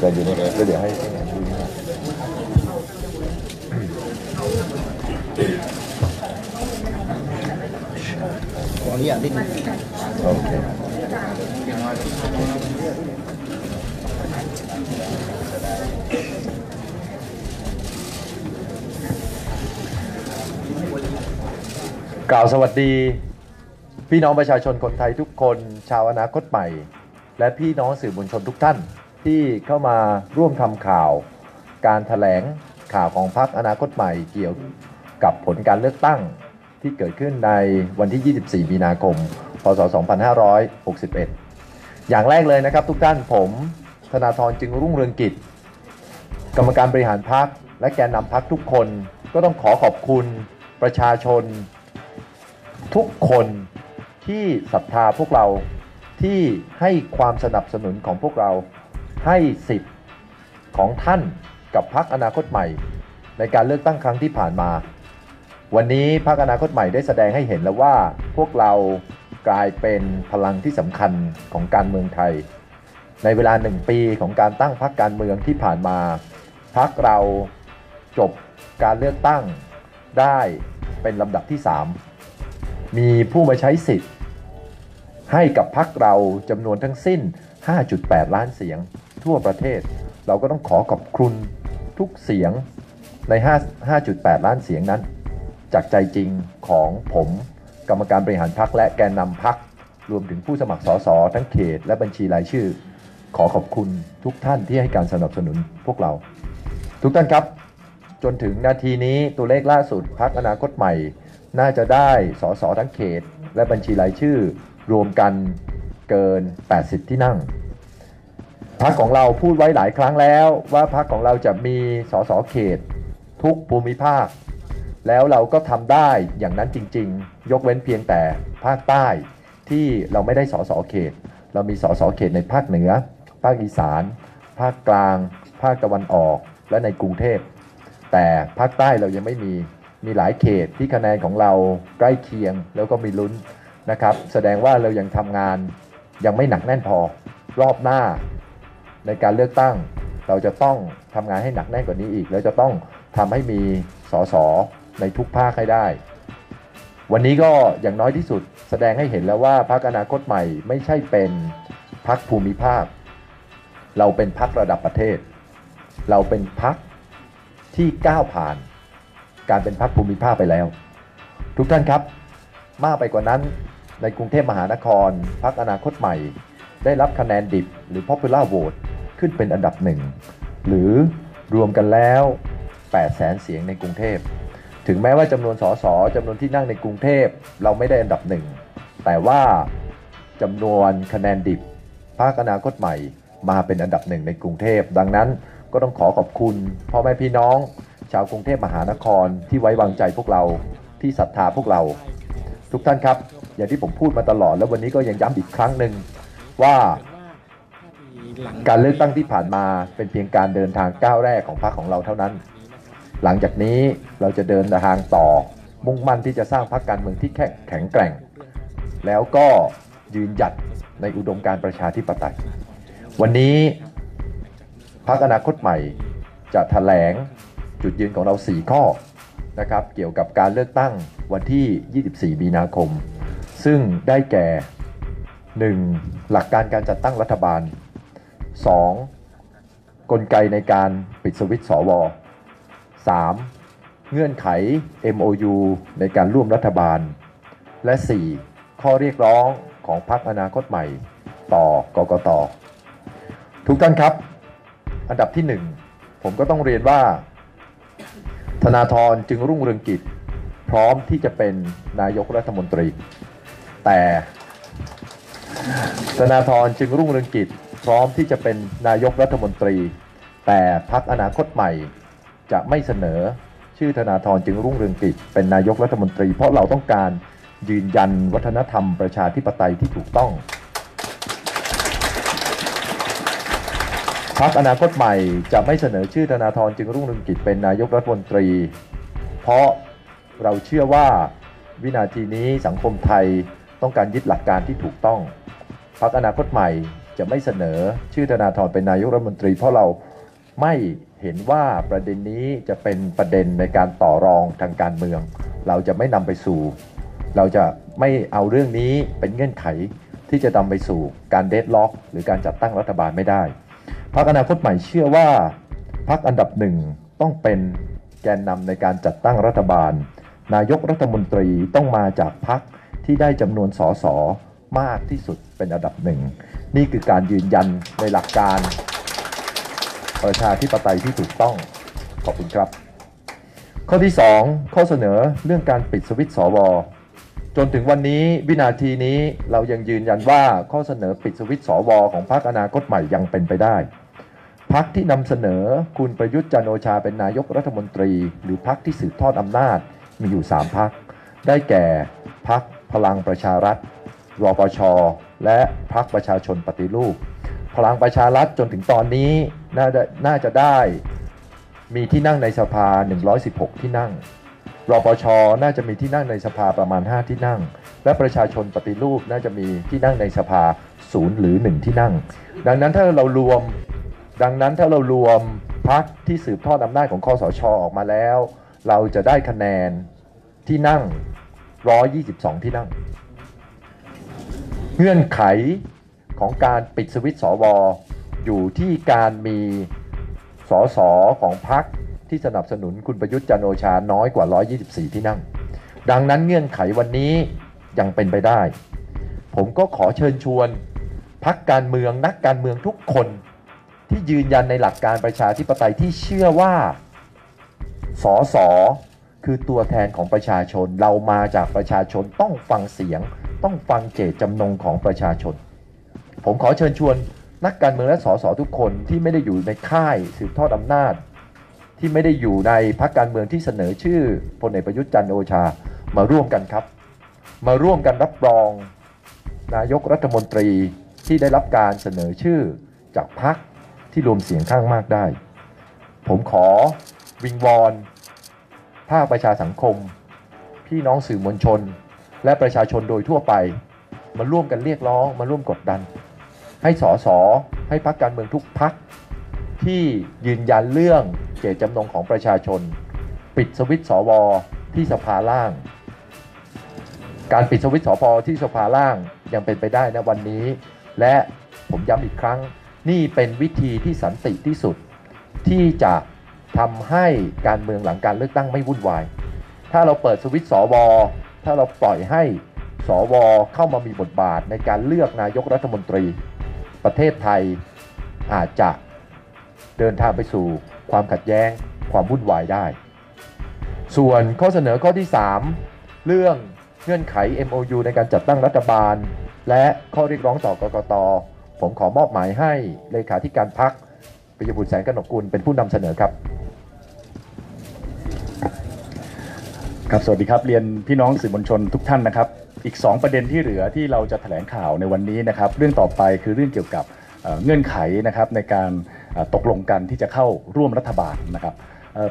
เดี๋ยวเดี๋ยวเดี๋ยวเดี๋ยวให้ดูนี่นะขออนุญาตนิดนึงโอเคกล่าวสวัสดี พี่น้องประชาชนคนไทยทุกคน ชาวอนาคตใหม่ และพี่น้องสื่อมวลชนทุกท่าน ที่เข้ามาร่วมทำข่าว การถแถลงข่าวของพรรคอนาคตใหม่เกี่ยวกับผลการเลือกตั้งที่เกิดขึ้นในวันที่ 24 มีนาคม พศ 2561 อย่างแรกเลยนะครับทุกท่านผมธนาธรจึงรุ่งเรืองกิจ กรรมการบริหารพรรคและแกนนำพรรคทุกคนก็ต้องขอขอบคุณประชาชน ทุกคนที่ศรัทธาพวกเราที่ให้ความสนับสนุนของพวกเรา ให้สิทธิ์ของท่านกับพรรคอนาคตใหม่ ในการเลือกตั้งครั้งที่ผ่านมา วันนี้พรรคอนาคตใหม่ได้แสดงให้เห็นแล้วว่าพวกเรากลายเป็นพลังที่สำคัญของการเมืองไทย ในเวลาหนึ่งปีของการตั้งพรรคการเมืองที่ผ่านมาพรรคเราจบการเลือกตั้งได้เป็นลำดับที่ 3 มีผู้มาใช้สิทธิ์ ให้กับพรรคเราจำนวนทั้งสิ้น 5.8 ล้านเสียง ทั่วประเทศ เราก็ต้องขอขอบคุณทุกเสียงใน 5.8 ล้านเสียงนั้น จากใจจริงของผมกรรมการบริหารพรรคและแกนนำพรรครวมถึงผู้สมัครสสทั้งเขต และบัญชีรายชื่อ ขอขอบคุณทุกท่านที่ให้การสนับสนุนพวกเรา ทุกท่านครับ จนถึงนาทีนี้ตัวเลขล่าสุดพรรคอนาคตใหม่ น่าจะได้สสทั้งเขต และบัญชีรายชื่อ รวมกันเกิน 80 ที่นั่ง พรรคของเราพูดไว้หลายครั้งแล้ว ว่าพรรคของเราจะมีสสเขต ทุกภูมิภาค แล้วเราก็ทำได้อย่างนั้นจริง ๆ ยกเว้นเพียงแต่ภาคใต้ที่เราไม่ได้สสเขต เรามีสสเขตในภาคเหนือ ภาคอีสาน ภาคกลาง ภาคตะวันออกและในกรุงเทพ แต่ภาคใต้เรายังไม่มีมีหลายเขตที่คะแนนของเราใกล้เคียงแล้วก็มีลุ้นนะครับ แสดงว่าเรายังทำงานยังไม่หนักแน่นพอรอบหน้า ในการเลือกตั้ง เราจะต้องทำงานให้หนักแน่นกว่านี้อีก แล้วจะต้องทำให้มีสสในทุกภาคให้ได้ วันนี้ก็อย่างน้อยที่สุดแสดงให้เห็นแล้วว่าพรรคอนาคตใหม่ไม่ใช่เป็นพรรคภูมิภาค เราเป็นพรรคระดับประเทศ เราเป็นพรรคที่ก้าวผ่าน การเป็นพรรคภูมิภาคไปแล้ว ทุกท่านครับ มากไปกว่านั้นในกรุงเทพมหานครพรรคอนาคตใหม่ ได้รับคะแนนดิบหรือ popular vote ขึ้นเป็นอันดับหนึ่งหรือรวมกันแล้ว 8 แสนเสียงในกรุงเทพ ถึงแม้ว่าจำนวนสสจำนวนที่นั่งในกรุงเทพเราไม่ได้อันดับหนึ่ง แต่ว่าจำนวนคะแนนดิบภาคอนาคตใหม่มาเป็นอันดับหนึ่งในกรุงเทพ ดังนั้นก็ต้องขอขอบคุณพ่อแม่พี่น้อง ชาวกรุงเทพมหานครที่ไว้วางใจพวกเราที่ศรัทธาพวกเรา ทุกท่านครับ อย่างที่ผมพูดมาตลอดแล้ววันนี้ก็ยังย้ำอีกครั้งหนึ่งว่า การเลือกตั้งที่ผ่านมาเป็นเพียงการเดินทางก้าวแรกของพรรคของเราเท่านั้น หลังจากนี้เราจะเดินทางต่อ มุ่งมั่นที่จะสร้างพรรคการเมืองที่แข็งแกร่ง แล้วก็ยืนหยัดในอุดมการประชาธิปไตย วันนี้พรรคอนาคตใหม่จะแถลงจุดยืนของเรา 4 ข้อนะครับเกี่ยวกับการเลือกตั้งวันที่ 24 มีนาคม ซึ่งได้แก่ 1. หลักการการจัดตั้งรัฐบาล 2. กลไกในการปิดสวิตช์สว 3. เงื่อนไข MOU ในการร่วมรัฐบาล และ 4. ข้อเรียกร้องของพรรคอนาคตใหม่ ต่อกกตทุกท่านครับ อันดับที่ 1 ผมก็ต้องเรียนว่า ธนาธรจึงรุ่งเรืองกิจ พร้อมที่จะเป็นนายกรัฐมนตรี แต่ธนาธรจึงรุ่งเรืองกิจ พร้อมที่จะเป็นนายกรัฐมนตรี แต่พักอนาคตใหม่จะไม่เสนอชื่อธนาธรจึงรุ่งเรืองกิจเป็นนายกรัฐมนตรี เพราะเราต้องการยืนยันวัฒนธรรมประชาธิปไตยที่ถูกต้องพักอนาคตใหม่จะไม่เสนอชื่อธนาธรจึงรุ่งเรืองกิจเป็นนายกรัฐมนตรี เพราะเราเชื่อว่าวินาทีนี้สังคมไทยต้องการยึดหลักการที่ถูกต้องพักอนาคตใหม่ จะไม่เสนอชื่อธนาธรเป็นนายกรัฐมนตรี เพราะเราไม่เห็นว่าประเด็นนี้จะเป็นประเด็นในการต่อรองทางการเมือง เราจะไม่นำไปสู่ เราจะไม่เอาเรื่องนี้เป็นเงื่อนไขที่จะนำไปสู่การเดดล็อก หรือการจัดตั้งรัฐบาลไม่ได้พรรคอนาคตใหม่เชื่อว่าพรรคอันดับหนึ่งต้องเป็นแกนนำในการจัดตั้งรัฐบาล นายกรัฐมนตรีต้องมาจากพรรคที่ได้จำนวนสส มากที่สุดเป็นอันดับหนึ่ง นี่คือการยืนยันในหลักการ ประชาธิปไตยที่ถูกต้อง ขอบคุณครับ ข้อที่ 2 ข้อเสนอเรื่องการปิดสวิตช์สวจนถึงวันนี้วินาทีนี้เรายังยืนยันว่าข้อเสนอปิดสวิตสวของพรรคอนาคตใหม่ยังเป็นไปได้พักที่นำเสนอคุณประยุทธ์จันโอชาเป็นนายกรัฐมนตรี หรือพักที่สืบทอดอำนาจมีอยู่ 3พักได้แก่พักพลังประชารัฐ รปช และพักประชาชนปฏิรูป พลังประชารัฐจนถึงตอนนี้น่าจะน่าจะได้มีที่นั่งในสภา 116 ที่นั่ง รปช น่าจะมีที่นั่งในสภาประมาณ 5 ที่นั่ง และประชาชนปฏิรูปน่าจะมีที่นั่งในสภาศูนย์หรือ 1 ที่นั่ง ดังนั้นถ้าเรารวม ดังนั้นถ้าเรารวมพักที่สืบทอดอำนาจของคอสช ออกมาแล้ว เราจะได้คะแนนที่นั่ง 122 ที่นั่ง เงื่อนไขของการปิดสวิตช์สวอยู่ที่การมีสสของพรรคที่สนับสนุนคุณประยุทธ์จันโอชาน้อยกว่า 124 ที่นั่ง ดังนั้นเงื่อนไขวันนี้ยังเป็นไปได้ ผมก็ขอเชิญชวนพักการเมืองนักการเมืองทุกคนที่ยืนยันในหลักการประชาธิปไตยที่เชื่อว่าสอสอคือตัวแทนของประชาชน เรามาจากประชาชนต้องฟังเสียง ต้องฟังเจตจำนงของประชาชน ผมขอเชิญชวนนักการเมืองและสสทุกคนที่ไม่ได้อยู่ในค่ายสืบทอดอำนาจ ที่ไม่ได้อยู่ในพรรคการเมืองที่เสนอชื่อพลเอกประยุทธ์จันทร์โอชามาร่วมกันครับ มาร่วมกันรับรอง นายกรัฐมนตรีที่ได้รับการเสนอชื่อจากพรรคที่รวมเสียงข้างมากได้ ผมขอวิงวอนภาคประชาสังคม พี่น้องสื่อมวลชน และประชาชนโดยทั่วไป มาร่วมกันเรียกร้องมาร่วมกดดัน ให้สสให้พรรคการเมืองทุกพรรคที่ยืนยันเรื่องเจตจำนงของประชาชน ปิดสวิตช์สวที่สภาล่าง การปิดสวิตช์สพที่สภาล่างยังเป็นไปได้นะวันนี้ และผมย้ำอีกครั้ง นี่เป็นวิธีที่สันติที่สุด ที่จะทำให้การเมืองหลังการเลือกตั้งไม่วุ่นวาย ถ้าเราเปิดสวิตช์สว ถ้าเราปล่อยให้สวเข้ามามีบทบาทในการเลือกนายกรัฐมนตรี ประเทศไทยอาจจะเดินทางไปสู่ความขัดแย้งความวุ่นวายได้ ส่วนข้อเสนอข้อที่ 3 เรื่องเงื่อนไข MOU ในการจัดตั้งรัฐบาล และข้อเรียกร้องต่อกกต ผมขอมอบหมายให้เลขาธิการพักปิยบุตรแสงกนกกุลเป็นผู้นำเสนอครับ ครับสวัสดีครับเรียนพี่น้องสื่อมวลชนทุกท่านนะครับ อีก 2 ประเด็นที่เหลือที่เราจะแถลงข่าวในวันนี้นะครับ เรื่องต่อไปคือเรื่องเกี่ยวกับเงื่อนไขนะครับในการตกลงกันที่จะเข้าร่วมรัฐบาลนะครับ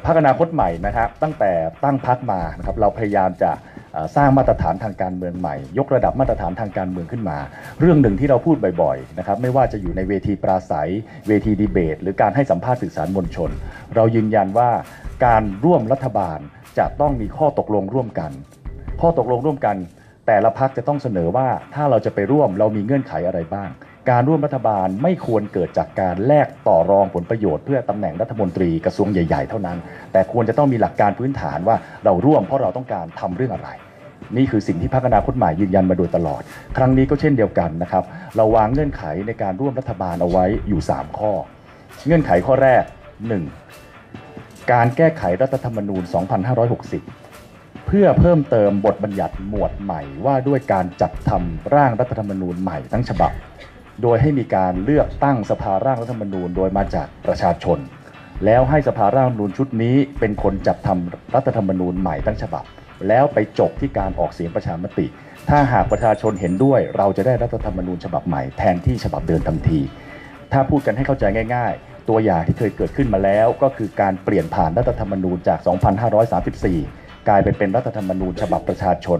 พรรคอนาคตใหม่นะครับตั้งแต่ตั้งพรรคมานะครับเราพยายามจะสร้างมาตรฐานทางการเมืองใหม่ ยกระดับมาตรฐานทางการเมืองขึ้นมา เรื่องหนึ่งที่เราพูดบ่อยๆนะครับไม่ว่าจะอยู่ในเวทีปราศัย เวทีดีเบต หรือการให้สัมภาษณ์สื่อสารมวลชน เรายืนยันว่าการร่วมรัฐบาล จะต้องมีข้อตกลงร่วมกัน ข้อตกลงร่วมกัน แต่ละพักจะต้องเสนอว่าถ้าเราจะไปร่วมเรามีเงื่อนไขอะไรบ้าง การร่วมรัฐบาลไม่ควรเกิดจากการแลกต่อรองผลประโยชน์เพื่อตำแหน่งรัฐมนตรีกระทรวงใหญ่ๆ เท่านั้น แต่ควรจะต้องมีหลักการพื้นฐานว่าเราร่วมเพราะเราต้องการทำเรื่องอะไรนี่คือสิ่งที่พรรคอนาคตใหม่ยืนยันมาโดยตลอด ครั้งนี้ก็เช่นเดียวกันนะครับ เราวางเงื่อนไขในการร่วมรัฐบาลเอาไว้อยู่ 3 ข้อ เงื่อนไขข้อแรก 1. การแก้ไขรัฐธรรมนูญ 2560 เพื่อเพิ่มเติมบทบัญญัติหมวดใหม่ว่าด้วยการจัดทำร่างรัฐธรรมนูญใหม่ทั้งฉบับ โดยให้มีการเลือกตั้งสภาร่างรัฐธรรมนูญโดยมาจากประชาชน แล้วให้สภาร่างรัฐธรรมนูญชุดนี้ เป็นคนจัดทำรัฐธรรมนูญใหม่ทั้งฉบับ แล้วไปจบที่การออกเสียงประชามติ ถ้าหากประชาชนเห็นด้วย เราจะได้รัฐธรรมนูญฉบับใหม่แทนที่ฉบับเดิมทันที ถ้าพูดกันให้เข้าใจง่าย ตัวอย่างที่เคยเกิดขึ้นมาแล้ว ก็คือการเปลี่ยนผ่านรัฐธรรมนูญจาก 2534 กลายไปเป็นรัฐธรรมนูญฉบับประชาชน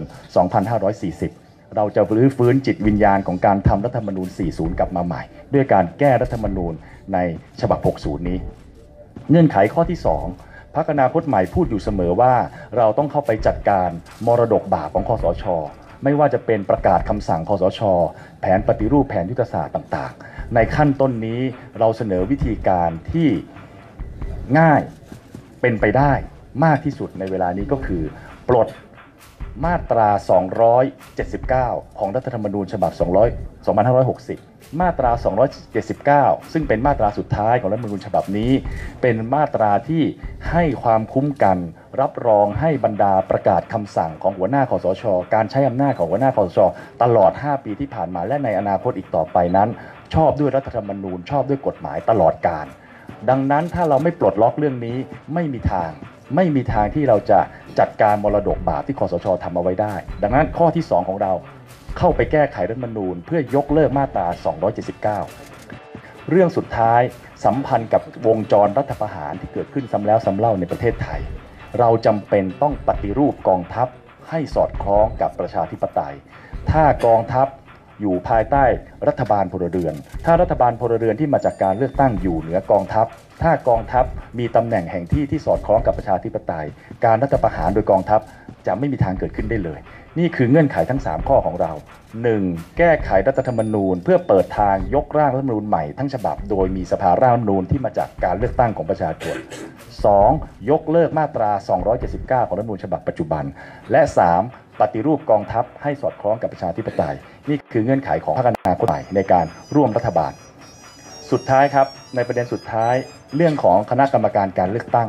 2540 เราจะรื้อฟื้นจิตวิญญาณของการทำรัฐธรรมนูญ 40 กลับมาใหม่ ด้วยการแก้รัฐธรรมนูญในฉบับ 60 นี้ เงื่อนไขข้อที่ 2พักอนาคตใหม่พูดอยู่เสมอว่า เราต้องเข้าไปจัดการมรดกบาปของคอสชไม่ว่าจะเป็นประกาศคำสั่งคอสช แผนปฏิรูปแผนยุทธศาสตร์ต่างๆ ในขั้นต้นนี้เราเสนอวิธีการที่ง่ายเป็นไปได้มากที่สุดในเวลานี้ก็คือ ปลดมาตรา 279 ของรัฐธรรมนูญฉบับ 200 2560 มาตรา 279 ซึ่งเป็นมาตราสุดท้ายของรัฐธรรมนูญฉบับนี้ เป็นมาตราที่ให้ความคุ้มกัน รับรองให้บรรดาประกาศคำสั่งของหัวหน้าคอสช การใช้อำนาจของหัวหน้าคอสช ตลอด 5 ปีที่ผ่านมาและในอนาคตอีกต่อไปนั้น ชอบด้วยรัฐธรรมนูญ ชอบด้วยกฎหมายตลอดกาลดังนั้นถ้าเราไม่ปลดล็อกเรื่องนี้ไม่มีทางไม่มีทางที่เราจะจัดการมรดกบาปที่คอสชทำเอาไว้ได้ ดังนั้นข้อที่ 2 ของเรา เข้าไปแก้ไขรัฐมนูญ เพื่อยกเลิกมาตรา 279 เรื่องสุดท้ายสัมพันธ์กับวงจรรัฐประหารที่เกิดขึ้นซ้ำแล้วซ้ำเล่าในประเทศไทย เราจำเป็นต้องปฏิรูปกองทัพให้สอดคล้องกับประชาธิปไตย ถ้ากองทัพอยู่ภายใต้รัฐบาลพลเรือน ถ้ารัฐบาลพลเรือนที่มาจากการเลือกตั้งอยู่เหนือกองทัพ ถ้ากองทัพมีตำแหน่งแห่งที่ที่สอดคล้องกับประชาธิปไตย การรัฐประหารโดยกองทัพจะไม่มีทางเกิดขึ้นได้เลย นี่คือเงื่อนไขทั้ง 3 ข้อของเรา 1. แก้ไขรัฐธรรมนูญ เพื่อเปิดทางยกร่างรัฐธรรมนูญใหม่ทั้งฉบับ โดยมีสภาร่างรัฐธรรมนูญที่มาจากการเลือกตั้งของประชาชน 2. ยกเลิกมาตรา 279 ของรัฐธรรมนูญฉบับปัจจุบัน และ 3. ปฏิรูปกองทัพให้สอดคล้องกับประชาธิปไตย นี่คือเงื่อนไขของพรรคอนาคตใหม่ในการร่วมรัฐบาล สุดท้ายครับในประเด็นสุดท้ายเรื่องของคณะกรรมการการเลือกตั้ง